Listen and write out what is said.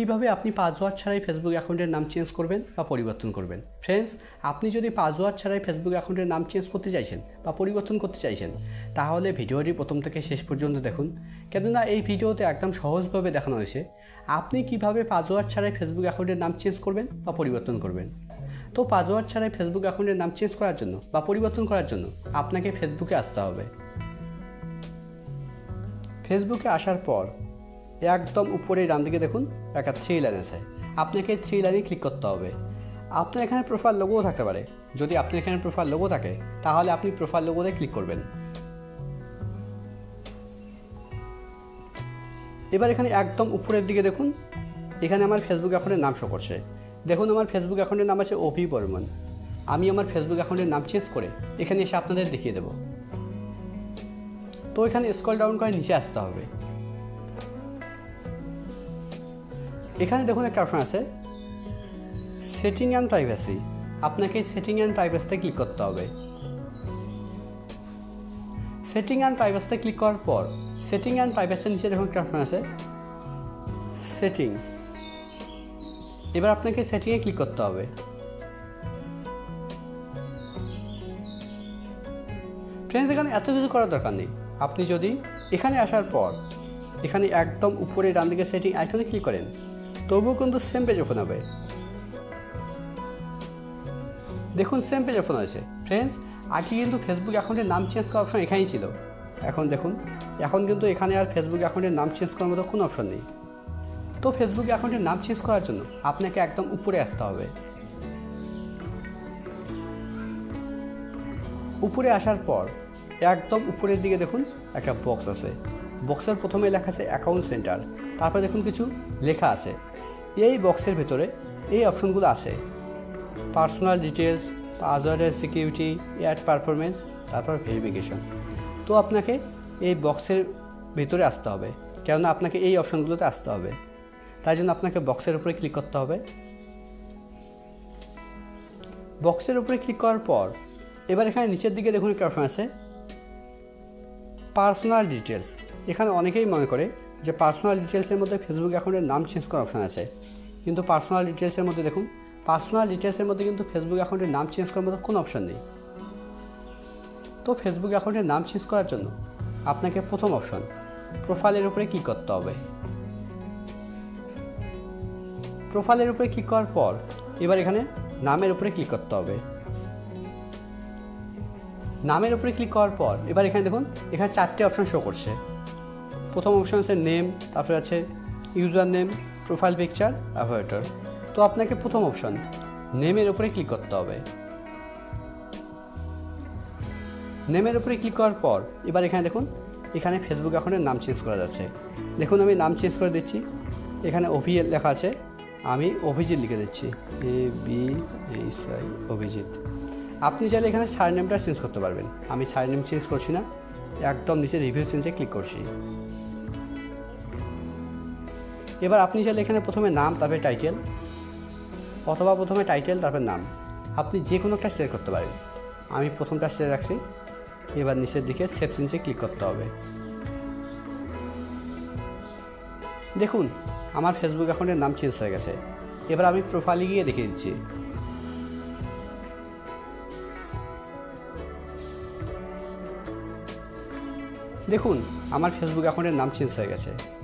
কীভাবে আপনি পাসওয়ার্ড ছাড়াই ফেসবুক অ্যাকাউন্টের নাম চেঞ্জ করবেন বা পরিবর্তন করবেন? ফ্রেন্ডস আপনি যদি পাসওয়ার্ড ছাড়াই ফেসবুক অ্যাকাউন্টের নাম চেঞ্জ করতে চাইছেন বা পরিবর্তন করতে চাইছেন, তাহলে ভিডিওটি প্রথম থেকে শেষ পর্যন্ত দেখুন। কেননা এই ভিডিওতে একদম সহজভাবে দেখানো হয়েছে আপনি কীভাবে পাসওয়ার্ড ছাড়াই ফেসবুক অ্যাকাউন্টের নাম চেঞ্জ করবেন বা পরিবর্তন করবেন। তো পাসওয়ার্ড ছাড়াই ফেসবুক অ্যাকাউন্টের নাম চেঞ্জ করার জন্য বা পরিবর্তন করার জন্য আপনাকে ফেসবুকে আসতে হবে। ফেসবুকে আসার পর একদম উপরে ডান দিকে দেখুন, একটা থ্রি লাইন আছে। আপনাকে থ্রি লাইনে ক্লিক করতে হবে। আপনার এখানে প্রোফাইল লোগোও থাকতে পারে। যদি আপনার এখানে প্রোফাইল লোগো থাকে, তাহলে আপনি প্রোফাইল লোগোতে ক্লিক করবেন। এবার এখানে একদম উপরের দিকে দেখুন, এখানে আমার ফেসবুক অ্যাকাউন্টের নাম শো করছে। দেখুন, আমার ফেসবুক অ্যাকাউন্টের নাম আছে অভি বর্মন। আমি আমার ফেসবুক অ্যাকাউন্টের নাম চেঞ্জ করে এখানে এসে আপনাদের দেখিয়ে দেবো। তো এখানে স্কল ডাউন করে নিচে আসতে হবে। এখানে দেখুন একটা অপশন আছে। সেটিং অ্যান্ড প্রাইভেসি আপনাকে সেটিং অ্যান্ড প্রাইভেসিতে ক্লিক করতে হবে। সেটিং অ্যান্ড প্রাইভেসিতে ক্লিক করার পর সেটিং অ্যান্ড প্রাইভেসির নিচে দেখুন একটা অপশন আছে। সেটিং এবার আপনাকে সেটিংয়ে ক্লিক করতে হবে। ফ্রেন্ডস এখানে এত কিছু করার দরকার নেই। আপনি যদি এখানে আসার পর, এখানে একদম উপরে ডান দিকে সেটিং আইকনে ক্লিক করেন তবুও কিন্তু সেম পেজ ওপেন হবে। দেখুন সেম পেজ ওপেন হয়েছে। ফ্রেন্ডস আগে কিন্তু ফেসবুক অ্যাকাউন্টের নাম চেঞ্জ করার অপশন এখানেই ছিল। এখন দেখুন, এখন কিন্তু এখানে আর ফেসবুক অ্যাকাউন্টের নাম চেঞ্জ করার মতো কোনো অপশন নেই। তো ফেসবুক অ্যাকাউন্টের নাম চেঞ্জ করার জন্য আপনাকে একদম উপরে আসতে হবে। উপরে আসার পর একদম উপরের দিকে দেখুন একটা বক্স আছে। বক্সের প্রথমে লেখা আছে অ্যাকাউন্ট সেন্টার তারপর দেখুন কিছু লেখা আছে। এই বক্সের ভেতরে এই অপশনগুলো আছে। পার্সোনাল ডিটেলস পাসওয়ার্ডের সিকিউরিটি, অ্যাড পারফরমেন্স তারপর ভেরিফিকেশন। তো আপনাকে এই বক্সের ভেতরে আসতে হবে, কেননা আপনাকে এই অপশনগুলোতে আসতে হবে। তাই জন্য আপনাকে বক্সের উপরে ক্লিক করতে হবে। বক্সের উপরে ক্লিক করার পর, এবার এখানে নিচের দিকে দেখুন একটা অপশন আছে, পার্সোনাল ডিটেলস এখানে অনেকেই মনে করে যে পার্সোনাল ডিটেলসের মধ্যে ফেসবুক অ্যাকাউন্টের নাম চেঞ্জ করার অপশন আছে। কিন্তু পার্সোনাল ডিটেলসের মধ্যে দেখুন পার্সোনাল ডিটেলসের মধ্যে কিন্তু ফেসবুক অ্যাকাউন্টের নাম চেঞ্জ করার মতো কোনো অপশান নেই। তো ফেসবুক অ্যাকাউন্টের নাম চেঞ্জ করার জন্য আপনাকে প্রথম অপশন প্রোফাইলের উপরে ক্লিক করতে হবে। প্রোফাইলের উপরে ক্লিক করার পর এবার এখানে নামের উপরে ক্লিক করতে হবে। নামের উপরে ক্লিক করার পর এবার এখানে দেখুন, এখানে চারটে অপশন শো করছে। প্রথম অপশন আছে নেম তারপরে আছে user name profile picture avatar তো আপনাকে প্রথম অপশন নেমের উপরে ক্লিক করতে হবে। নেমের উপরে ক্লিক করার পর, এবার এখানে দেখুন, এখানে ফেসবুক অ্যাকাউন্টের নাম চেঞ্জ করা যাচ্ছে। দেখুন, আমি নাম চেঞ্জ করে দিচ্ছি। এখানে অভি লেখা আছে। আমি অভিজিৎ লিখে দিচ্ছি। A B H I Abhijit. আপনি চাইলে এখানে সার নেমটা চেঞ্জ করতে পারবেন। আমি সার নেম চেঞ্জ করছি না। একদম নিচে রিভিউ চেঞ্জে ক্লিক করছি। এবার আপনি চাইলে এখানে প্রথমে নাম, তারপরে টাইটেল অথবা প্রথমে টাইটেল তারপরে নাম। আপনি যে কোনো একটা সিলেক্ট করতে পারেন। আমি প্রথমটা সিলেক্ট রাখছি। এবার নিচের দিকে সেভ চেঞ্জে ক্লিক করতে হবে। দেখুন, আমার ফেসবুক অ্যাকাউন্টের নাম চেঞ্জ হয়ে গেছে। এবার আমি প্রোফাইলে গিয়ে দেখে দিচ্ছি দেখুন, আমার ফেসবুক অ্যাকাউন্টের নাম চেঞ্জ হয়ে গেছে।